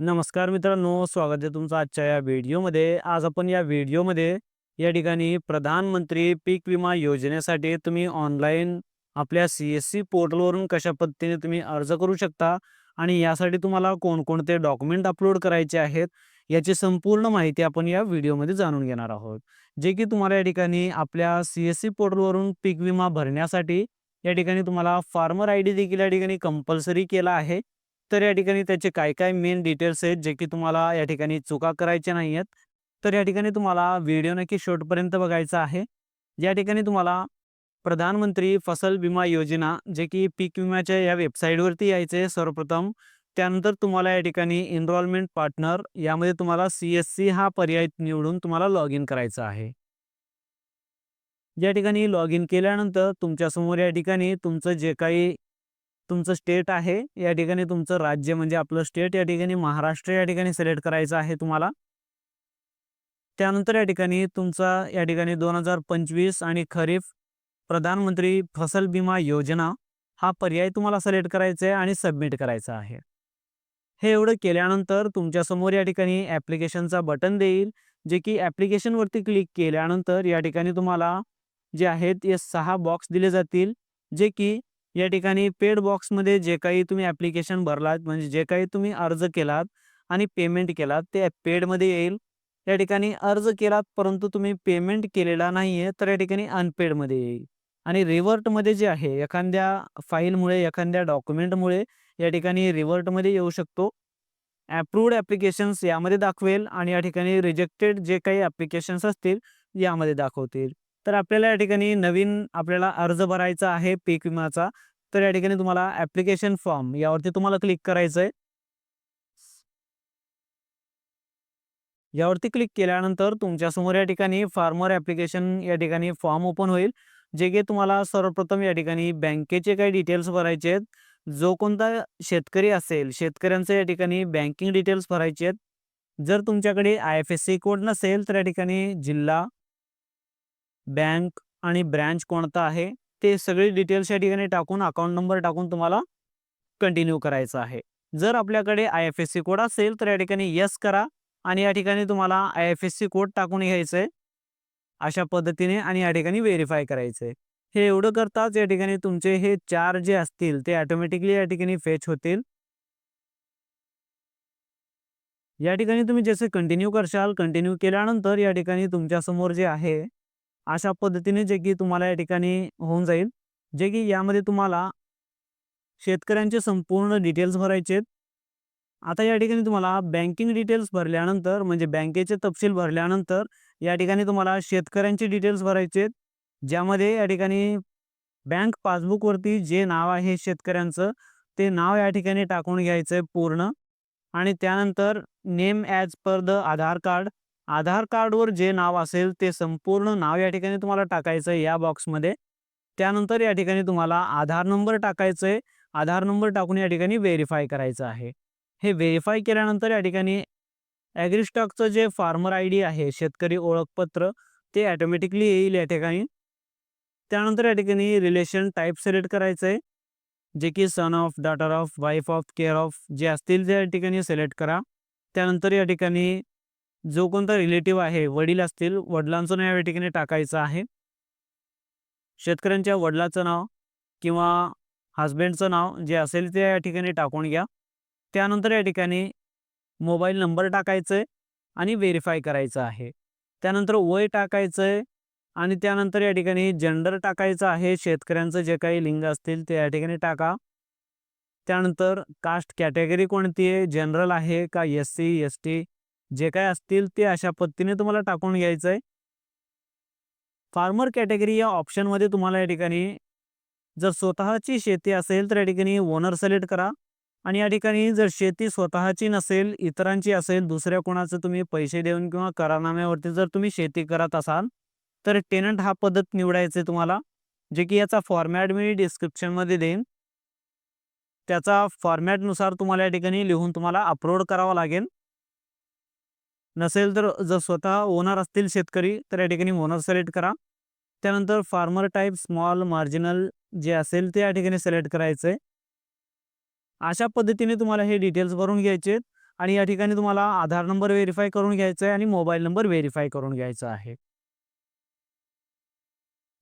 नमस्कार मित्रांनो, स्वागत आहे तुमचं आजच्या या व्हिडिओमध्ये. आज आपण या व्हिडिओमध्ये या ठिकाणी प्रधानमंत्री पीक विमा योजनेसाठी तुम्ही ऑनलाईन आपल्या सी-एस-सी पोर्टलवरून कशा पद्धतीने तुम्ही अर्ज करू शकता आणि यासाठी तुम्हाला कोणकोणते डॉक्युमेंट अपलोड करायचे आहेत, याची संपूर्ण माहिती आपण या व्हिडिओमध्ये जाणून घेणार आहोत. जे की तुम्हाला या ठिकाणी आपल्या सी-एस-सी पोर्टलवरून पीक विमा भरण्यासाठी या ठिकाणी तुम्हाला फार्मर आय डी देखील या ठिकाणी कंपल्सरी केला आहे. तर या ठिकाणी त्याचे काय-काय मेन डिटेल्स आहेत, जे की तुम्हाला या ठिकाणी चुका करायच्या नाही आहेत. तर या ठिकाणी तुम्हाला व्हिडिओ नक्की शेवटपर्यंत बघायचा आहे. या ठिकाणी तुम्हाला प्रधानमंत्री फसल विमा योजना, जे की पीक विम्याच्या या वेबसाईटवरती यायचे सर्वप्रथम. त्यानंतर तुम्हाला या ठिकाणी एनरोलमेंट पार्टनर यामध्ये तुम्हाला सी-एस-सी हा पर्याय निवडून तुम्हाला लॉग इन करायचं आहे. या ठिकाणी लॉग इन केल्यानंतर तुमच्यासमोर या ठिकाणी तुमचं जे काही तुमचं स्टेट आहे, या ठिकाणी तुमचं राज्य म्हणजे आपलं स्टेट या ठिकाणी महाराष्ट्र या ठिकाणी सिलेक्ट करायचं आहे तुम्हाला. त्यानंतर या ठिकाणी तुमचा या ठिकाणी 2025 आणि खरीप प्रधानमंत्री फसल विमा योजना हा पर्याय तुम्हाला सिलेक्ट करायचा आहे आणि सबमिट करायचा आहे. हे एवढं केल्यानंतर तुमच्यासमोर या ठिकाणी ॲप्लिकेशनचा बटन देईल, जे की ॲप्लिकेशनवरती क्लिक केल्यानंतर या ठिकाणी तुम्हाला जे आहेत हे सहा बॉक्स दिले जातील, जे की या ठिकाणी पेड बॉक्समध्ये जे काही तुम्ही ॲप्लिकेशन भरलात, म्हणजे जे काही तुम्ही अर्ज केलात आणि पेमेंट केलात, ते पेडमध्ये येईल. या ठिकाणी अर्ज केलात, परंतु तुम्ही पेमेंट केलेला नाही आहे, तर या ठिकाणी अनपेडमध्ये येईल. आणि रिवर्टमध्ये जे आहे, एखाद्या फाईलमुळे, एखाद्या डॉक्युमेंटमुळे या ठिकाणी रिव्हर्टमध्ये येऊ शकतो. अप्रूव्ड ॲप्लिकेशन्स यामध्ये दाखवेल आणि या ठिकाणी रिजेक्टेड जे काही ॲप्लिकेशन्स असतील, यामध्ये दाखवतील. तर आपल्याला या ठिकाणी नवीन आपल्याला अर्ज भरायचा आहे पीक विमाचा. तर या ठिकाणी तुम्हाला ॲप्लिकेशन फॉर्म यावरती तुम्हाला क्लिक करायचं आहे. यावरती क्लिक केल्यानंतर तुमच्यासमोर या ठिकाणी फार्मर ॲप्लिकेशन या ठिकाणी फॉर्म ओपन होईल. जे की तुम्हाला सर्वप्रथम या ठिकाणी बँकेचे काही डिटेल्स भरायचे आहेत. जो कोणता शेतकरी असेल, शेतकऱ्यांचे या ठिकाणी बँकिंग डिटेल्स भरायचे आहेत. जर तुमच्याकडे आय-एफ-एस-सी कोड नसेल, तर या ठिकाणी जिल्हा, बँक आणि ब्रँच कोणता आहे, ते सगळे डिटेल्स या ठिकाणी टाकून, अकाउंट नंबर टाकून तुम्हाला कंटिन्यू करायचं आहे. जर आपल्याकडे आय-एफ-एस-सी कोड असेल, तर या ठिकाणी येस करा आणि या ठिकाणी तुम्हाला आय-एफ-एस-सी कोड टाकून घ्यायचं आहे. अशा पद्धतीने आणि या ठिकाणी व्हेरिफाय करायचं आहे. हे एवढं करताच या ठिकाणी तुमचे हे चार जे असतील, ते ऑटोमॅटिकली या ठिकाणी फेच होतील. या ठिकाणी तुम्ही जसे कंटिन्यू करशाल, कंटिन्यू केल्यानंतर या ठिकाणी तुमच्यासमोर जे आहे, अशा पद्धतीने जे की तुम्हाला या ठिकाणी होऊन जाईल. जे की यामध्ये तुम्हाला शेतकऱ्यांचे संपूर्ण डिटेल्स भरायचे आहेत. आता या ठिकाणी तुम्हाला बँकिंग डिटेल्स भरल्यानंतर, म्हणजे बँकेचे तपशील भरल्यानंतर या ठिकाणी तुम्हाला शेतकऱ्यांचे डिटेल्स भरायचे आहेत. ज्यामध्ये या ठिकाणी बँक पासबुकवरती जे नाव आहे शेतकऱ्यांचं, ते नाव या ठिकाणी टाकून घ्यायचं आहे पूर्ण आणि त्यानंतर name as per the Aadhaar card. Aadhaar कार्डवर जे नाव असेल, ते संपूर्ण नाव या ठिकाणी तुम्हाला टाकायचं आहे या बॉक्समध्ये. त्यानंतर या ठिकाणी तुम्हाला आधार नंबर टाकायचं आहे. आधार नंबर टाकून या ठिकाणी व्हेरीफाय करायचं आहे. हे व्हेरीफाय केल्यानंतर या ठिकाणी ॲग्रीस्टॉकचं जे फार्मर आय डी आहे, शेतकरी ओळखपत्र, ते ॲटोमॅटिकली येईल या ठिकाणी. त्यानंतर या ठिकाणी रिलेशन टाईप सिलेक्ट करायचं आहे. जे की son of, daughter of, wife of, care of जे असतील ते या ठिकाणी सिलेक्ट करा. त्यानंतर या ठिकाणी जो कोणता रिलेटिव्ह आहे, वडील असतील, वडिलांचं नाव या ठिकाणी टाकायचं आहे. शेतकऱ्यांच्या वडिलांचं नाव किंवा हजबंडचं नाव जे असेल ते या ठिकाणी टाकून घ्या. त्यानंतर या ठिकाणी मोबाईल नंबर टाकायचं आहे आणि व्हेरीफाय करायचं आहे. त्यानंतर वय टाकायचं आहे आणि त्यानंतर या ठिकाणी जेंडर टाकायचं आहे. शेतकऱ्यांचं जे काही लिंग असतील ते या ठिकाणी टाका. त्यानंतर कास्ट कॅटेगरी कोणती आहे, जनरल आहे का एस-सी, एस-टी जे काय असतील ते अशा पद्धतीने तुम्हाला टाकून घ्यायचं आहे. फार्मर कॅटेगरी या ऑप्शनमध्ये तुम्हाला या ठिकाणी जर स्वतःची शेती असेल, तर या ठिकाणी ओनर सिलेक्ट करा आणि या ठिकाणी जर शेती स्वतःची नसेल, इतरांची असेल, दुसऱ्या कोणाचं तुम्ही पैसे देऊन किंवा करारनाम्यावरती जर तुम्ही शेती करत असाल, तर टेनंट हा पद्धत निवडायचं आहे तुम्हाला. जे की याचा फॉर्मॅट मी डिस्क्रिप्शनमध्ये देईन. त्याचा फॉर्मॅटनुसार तुम्हाला या ठिकाणी लिहून तुम्हाला अपलोड करावा लागेल. नसेल तर जर स्वतः ओनर असतील शेतकरी, तर या ठिकाणी ओनर सिलेक्ट करा. त्यानंतर फार्मर टाईप स्मॉल, मार्जिनल जे असेल ते या ठिकाणी सिलेक्ट करायचं आहे. अशा पद्धतीने तुम्हाला हे डिटेल्स भरून घ्यायचे आणि या ठिकाणी तुम्हाला आधार नंबर व्हेरीफाय करून घ्यायचा आहे आणि मोबाईल नंबर व्हेरीफाय करून घ्यायचा आहे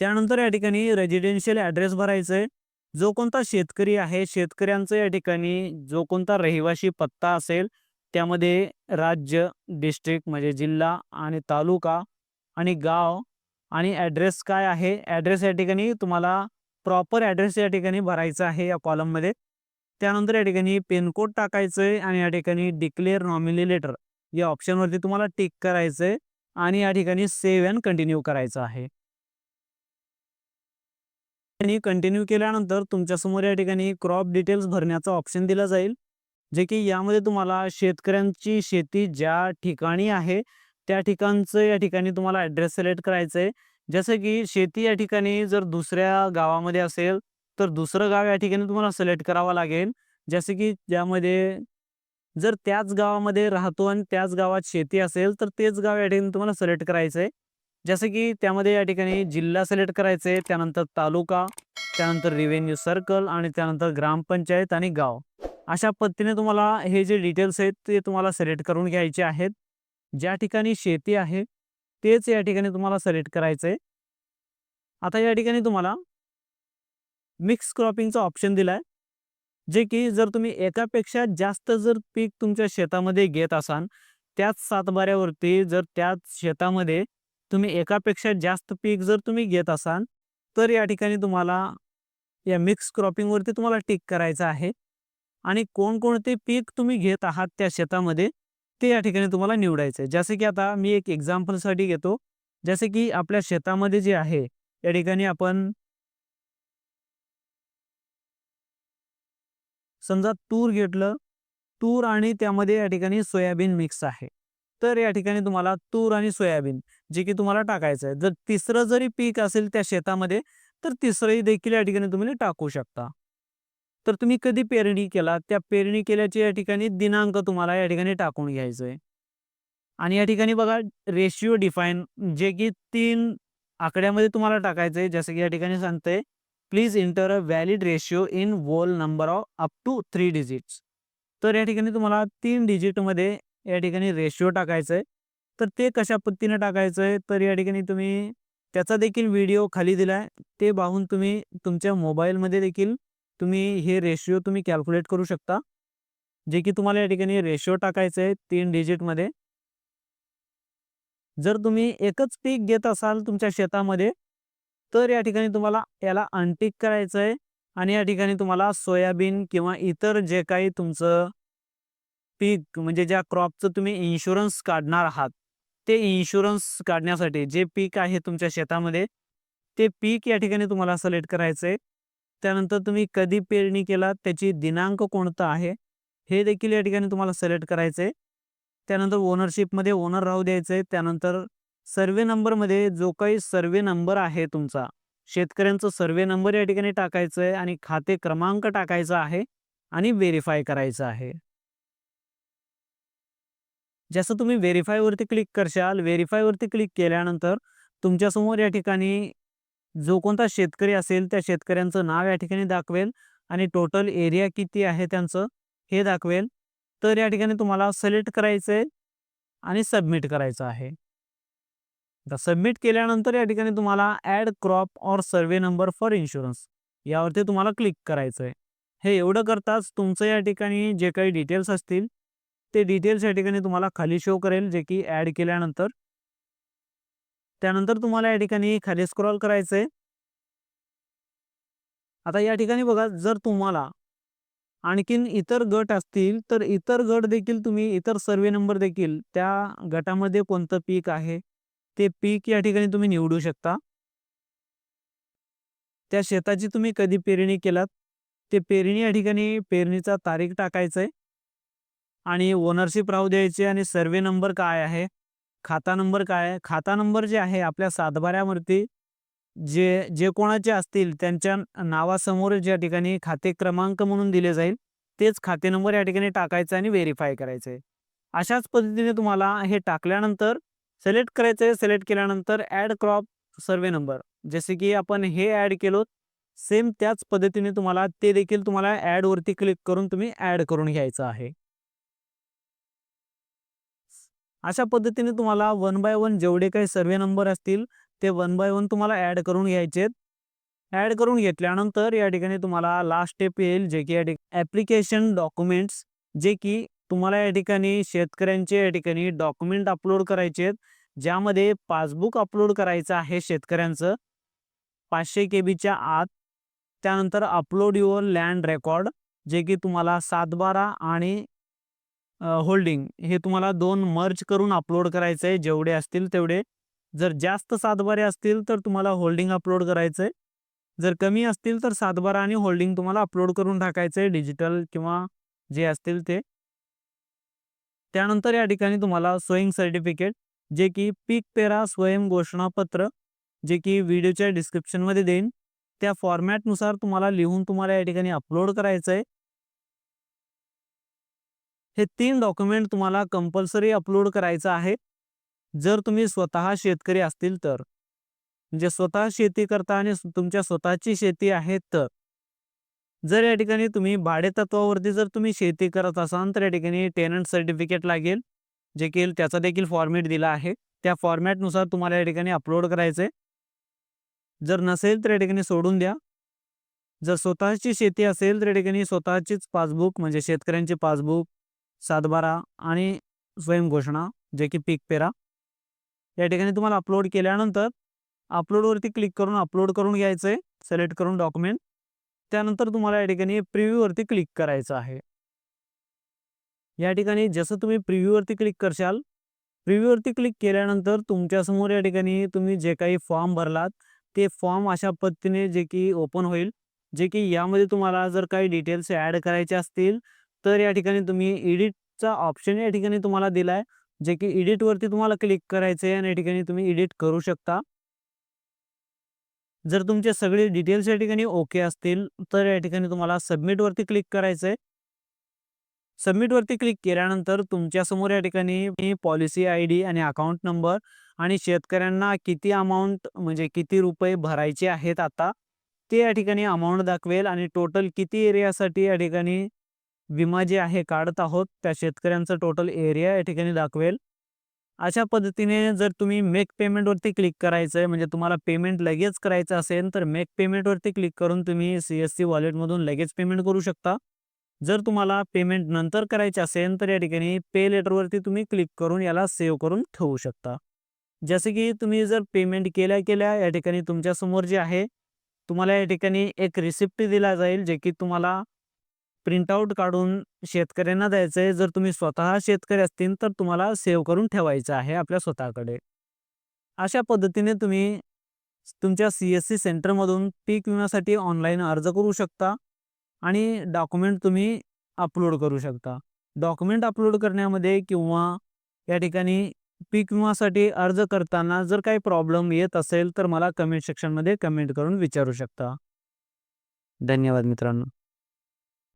त्यानंतर या ठिकाणी रेजिडेन्शियल ॲड्रेस भरायचा आहे जो कोणता शेतकरी आहे शेतकऱ्यांचं या ठिकाणी जो कोणता रहिवाशी पत्ता असेल त्यामध्ये राज्य डिस्ट्रिक्ट म्हणजे जिल्हा आणि तालुका आणि गाव आणि ॲड्रेस काय आहे? ॲड्रेस या ठिकाणी तुम्हाला प्रॉपर ॲड्रेस या ठिकाणी भरायचा आहे या कॉलममध्ये. त्यानंतर या ठिकाणी पिनकोड टाकायचं आहे आणि या ठिकाणी डिक्लेअर नॉमिनी लेटर या ऑप्शनवरती तुम्हाला टिक करायचं आहे आणि या ठिकाणी सेव्ह अँड कंटिन्यू करायचं आहे. आणि कंटिन्यू केल्यानंतर तुमच्यासमोर या ठिकाणी क्रॉप डिटेल्स भरण्याचा ऑप्शन दिला जाईल. जे की यामध्ये तुम्हाला शेतकऱ्यांची शेती ज्या ठिकाणी आहे त्या ठिकाणचं या ठिकाणी तुम्हाला ॲड्रेस सिलेक्ट करायचं आहे जसं की शेती या ठिकाणी जर दुसऱ्या गावामध्ये असेल तर दुसरं गाव या ठिकाणी तुम्हाला सिलेक्ट करावं लागेल. जसं की ज्यामध्ये जर त्याच गावामध्ये राहतो आणि त्याच गावात शेती असेल तर तेच गाव या ठिकाणी तुम्हाला सिलेक्ट करायचं आहे जसं की त्यामध्ये या ठिकाणी जिल्हा सिलेक्ट करायचा आहे त्यानंतर तालुका त्यानंतर रिव्हेन्यू सर्कल आणि त्यानंतर ग्रामपंचायत आणि गाव. अशा पद्धतीने तुम्हाला हे जे डिटेल्स आहेत ते तुम्हाला सिलेक्ट करून घ्यायचे आहेत. ज्या ठिकाणी शेती आहे तेच या ठिकाणी तुम्हाला सिलेक्ट करायचं आहे आता या ठिकाणी तुम्हाला मिक्स क्रॉपिंगचा ऑप्शन दिला आहे जे की जर तुम्ही एकापेक्षा जास्त जर पीक तुमच्या शेतामध्ये घेत असाल त्याच सातबाऱ्यावरती जर त्याच शेतामध्ये तुम्ही एकापेक्षा जास्त पीक जर तुम्ही घेत असाल तर या ठिकाणी तुम्हाला या मिक्स क्रॉपिंगवरती तुम्हाला टिक करायचं आहे. आणि कोणकोणते पीक तुम्ही घेत आहात त्या शेतामध्ये ते या ठिकाणी तुम्हाला निवडायचं आहे. जसं की आता मी एक एक्झाम्पलसाठी घेतो. जसे की आपल्या शेतामध्ये जे आहे या ठिकाणी आपण समजा तूर घेतलं. तूर आणि त्यामध्ये या ठिकाणी सोयाबीन मिक्स आहे. तर या ठिकाणी तुम्हाला तूर आणि सोयाबीन जे की तुम्हाला टाकायचं आहे. जर तिसरं जरी पीक असेल त्या शेतामध्ये तर तिसरंही देखील या ठिकाणी तुम्ही टाकू शकता. तर तुम्ही कधी पेरणी केला? त्या पेरणी केल्याचे या ठिकाणी दिनांक तुम्हाला या ठिकाणी टाकून घ्यायचं आहे आणि या ठिकाणी बघा रेशिओ डिफाईन जे की तीन आकड्यामध्ये तुम्हाला टाकायचं आहे जसं की या ठिकाणी सांगतंय please enter a valid ratio in whole number of up to three digits तर या ठिकाणी तुम्हाला तीन डिजिटमध्ये या ठिकाणी रेशिओ टाकायचं आहे तर ते कशा पद्धतीने टाकायचं आहे तर या ठिकाणी तुम्ही त्याचा देखील व्हिडिओ खाली दिला आहे ते पाहून तुम्ही तुमच्या मोबाईलमध्ये देखील तुम्ही हे रेशिओ तुम्ही कॅल्क्युलेट करू शकता. जे की तुम्हाला या ठिकाणी रेशिओ टाकायचं आहे तीन डिजिटमध्ये जर तुम्ही एकच पीक घेत असाल तुमच्या शेतामध्ये तर या ठिकाणी तुम्हाला याला अंटिक करायचं आहे. आणि या ठिकाणी तुम्हाला सोयाबीन किंवा इतर जे काही तुमचं पीक म्हणजे ज्या क्रॉपचं तुम्ही इन्शुरन्स काढणार आहात ते इन्शुरन्स काढण्यासाठी जे पीक आहे तुमच्या शेतामध्ये ते पीक या ठिकाणी तुम्हाला सिलेक्ट करायचं आहे. त्यानंतर तुम्ही कधी पेरणी केला त्याची दिनांक कोणता आहे हे देखील या ठिकाणी तुम्हाला सिलेक्ट करायचं आहे त्यानंतर ओनरशिपमध्ये ओनर राहू द्यायचं आहे त्यानंतर सर्वे नंबरमध्ये जो काही सर्वे नंबर आहे तुमचा शेतकऱ्यांचं सर्वे नंबर या ठिकाणी टाकायचं आहे आणि खाते क्रमांक टाकायचा आहे आणि व्हेरीफाय करायचं आहे. जसं तुम्ही व्हेरीफायवरती क्लिक करशाल व्हेरीफायवरती क्लिक केल्यानंतर तुमच्यासमोर या ठिकाणी जो कोणता शेतकरी असेल त्या शेतकऱ्यांचं नाव या ठिकाणी दाखवेल आणि टोटल एरिया किती आहे त्यांचं हे दाखवेल. तर या ठिकाणी तुम्हाला सिलेक्ट करायचं आहे आणि सबमिट करायचं आहे. सबमिट केल्यानंतर या ठिकाणी तुम्हाला add crop or survey number for insurance यावरती तुम्हाला क्लिक करायचं आहे हे एवढं करताच तुमचं या ठिकाणी जे काही डिटेल्स असतील ते डिटेल्स या ठिकाणी तुम्हाला खाली शो करेल जे की ॲड केल्यानंतर त्यानंतर तुम्हाला या ठिकाणी खाली स्क्रॉल करायचंय. आता या ठिकाणी बघा जर तुम्हाला आणखीन इतर गट असतील तर इतर गट देखील तुम्ही इतर सर्वे नंबर देखील त्या गटामध्ये कोणतं पीक आहे ते पीक या ठिकाणी तुम्ही निवडू शकता. त्या शेताची तुम्ही कधी पेरणी केलात ते पेरणी या ठिकाणी पेरणीचा तारीख टाकायचं आहे आणि ओनरशिप राहू द्यायची आणि सर्वे नंबर काय आहे खाता नंबर काय आहे? खाता नंबर जे आहे आपल्या सातबाऱ्यावरती जे जे कोणाचे असतील त्यांच्या नावासमोर ज्या ठिकाणी खाते क्रमांक म्हणून दिले जाईल तेच खाते नंबर या ठिकाणी टाकायचं आणि व्हेरीफाय करायचं. आहे अशाच पद्धतीने तुम्हाला हे टाकल्यानंतर सिलेक्ट करायचं आहे सिलेक्ट केल्यानंतर ॲड क्रॉप सर्वे नंबर जसे की आपण हे ॲड केलो सेम त्याच पद्धतीने तुम्हाला ते देखील तुम्हाला ॲडवरती क्लिक करून तुम्ही ॲड करून घ्यायचं आहे. अशा पद्धतीने तुम्हाला वन बाय वन जेवढे काही सर्वे नंबर असतील ते वन बाय वन तुम्हाला ॲड करून घ्यायचे ॲड करून घेतल्यानंतर या ठिकाणी तुम्हाला लास्ट स्टेप येईल जे की या ठिकाणी ॲप्लिकेशन डॉक्युमेंट्स जे की तुम्हाला या ठिकाणी शेतकऱ्यांचे या ठिकाणी डॉक्युमेंट अपलोड करायचे आहेत ज्यामध्ये पासबुक अपलोड करायचं आहे शेतकऱ्यांचं पाचशे के बीच्या आत. त्यानंतर अपलोड युअर लँड रेकॉर्ड जे की तुम्हाला सातबारा आणि होल्डिंग. हे तुम्हाला दोन मर्ज करून अपलोड करायचं आहे जेवढे असतील तेवढे. जर जास्त सातबारे असतील तर तुम्हाला होल्डिंग अपलोड करायचं आहे जर कमी असतील तर सातबारा आणि होल्डिंग तुम्हाला अपलोड करून टाकायचं आहे डिजिटल किंवा जे असतील ते. त्यानंतर या ठिकाणी तुम्हाला स्वयं सर्टिफिकेट जे की पीक पेरा स्वयं घोषणापत्र जे की व्हिडिओच्या डिस्क्रिप्शनमध्ये देईन. त्या फॉर्मॅटनुसार तुम्हाला लिहून तुम्हाला या ठिकाणी अपलोड करायचं आहे हे तीन डॉक्युमेंट तुम्हाला कंपल्सरी अपलोड करायचं आहे. जर तुम्ही स्वतः शेतकरी असतील तर. म्हणजे स्वतः शेती करता आणि तुमच्या स्वतःची शेती आहे तर. जर या ठिकाणी तुम्ही भाडे तत्वावरती जर तुम्ही शेती करत असाल तर या ठिकाणी टेनंट सर्टिफिकेट लागेल. जे की त्याचा देखील फॉर्मॅट दिला आहे. त्या फॉर्मॅटनुसार तुम्हाला या ठिकाणी अपलोड करायचे जर नसेल तर या ठिकाणी सोडून द्या. जर स्वतःची शेती असेल तर या ठिकाणी स्वतःचीच पासबुक म्हणजे शेतकऱ्यांची पासबुक सातबारा आणि स्वयंघोषणा जे की पीक पेरा. या ठिकाणी तुम्हाला अपलोड केल्यानंतर अपलोडवरती क्लिक करून अपलोड करून घ्यायचं आहे सिलेक्ट करून डॉक्युमेंट त्यानंतर तुम्हाला या ठिकाणी प्रिव्ह्यूवरती क्लिक करायचं आहे. या ठिकाणी जसं तुम्ही प्रिव्ह्यूवरती क्लिक करशाल प्रिव्ह्यूवरती क्लिक केल्यानंतर तुमच्यासमोर या ठिकाणी तुम्ही जे काही फॉर्म भरलात ते फॉर्म अशा पद्धतीने जे की ओपन होईल. जे की यामध्ये तुम्हाला जर काही डिटेल्स ॲड करायचे असतील तर या ठिकाणी तुम्ही एडिटचा ऑप्शन या ठिकाणी तुम्हाला दिला आहे जे की एडिटवरती तुम्हाला क्लिक करायचं आहे आणि या ठिकाणी तुम्ही एडिट करू शकता. जर तुमचे सगळे डिटेल्स या ठिकाणी ओके असतील तर या ठिकाणी तुम्हाला सबमिटवरती क्लिक करायचं आहे सबमिटवरती क्लिक केल्यानंतर तुमच्यासमोर या ठिकाणी पॉलिसी आय डी आणि अकाउंट नंबर आणि शेतकऱ्यांना किती अमाऊंट म्हणजे किती रुपये भरायचे आहेत आता ते या ठिकाणी अमाऊंट दाखवेल आणि टोटल किती एरियासाठी या ठिकाणी विमा जे आहे काढत आहोत त्या शेतकऱ्यांचं टोटल एरिया या ठिकाणी दाखवेल. अशा पद्धतीने जर तुम्ही मेक पेमेंटवरती क्लिक करायचं आहे म्हणजे तुम्हाला पेमेंट लगेच करायचं असेल तर मेक पेमेंटवरती क्लिक करून तुम्ही सी एस सी वॉलेटमधून लगेच पेमेंट करू शकता. जर तुम्हाला पेमेंट नंतर करायचे असेल तर या ठिकाणी पे लेटरवरती तुम्ही क्लिक करून याला सेव्ह करून ठेवू शकता. जसे की तुम्ही जर पेमेंट केल्या केल्या या ठिकाणी तुमच्यासमोर जे आहे तुम्हाला या ठिकाणी एक रिसिप्ट दिला जाईल जे की तुम्हाला प्रिंटआउट काढून शेतकऱ्यांना द्यायचं आहे. जर तुम्ही स्वतः शेतकरी असतील तर तुम्हाला सेव्ह करून ठेवायचं आहे आपल्या स्वतःकडे. अशा पद्धतीने तुम्ही तुमच्या सी एस सी सेंटरमधून पीक विम्यासाठी ऑनलाईन अर्ज करू शकता आणि डॉक्युमेंट तुम्ही अपलोड करू शकता. डॉक्युमेंट अपलोड करण्यामध्ये किंवा या ठिकाणी पीक विमासाठी अर्ज करताना जर काही प्रॉब्लेम येत असेल तर मला कमेंट सेक्शनमध्ये कमेंट करून विचारू शकता. धन्यवाद मित्रांनो.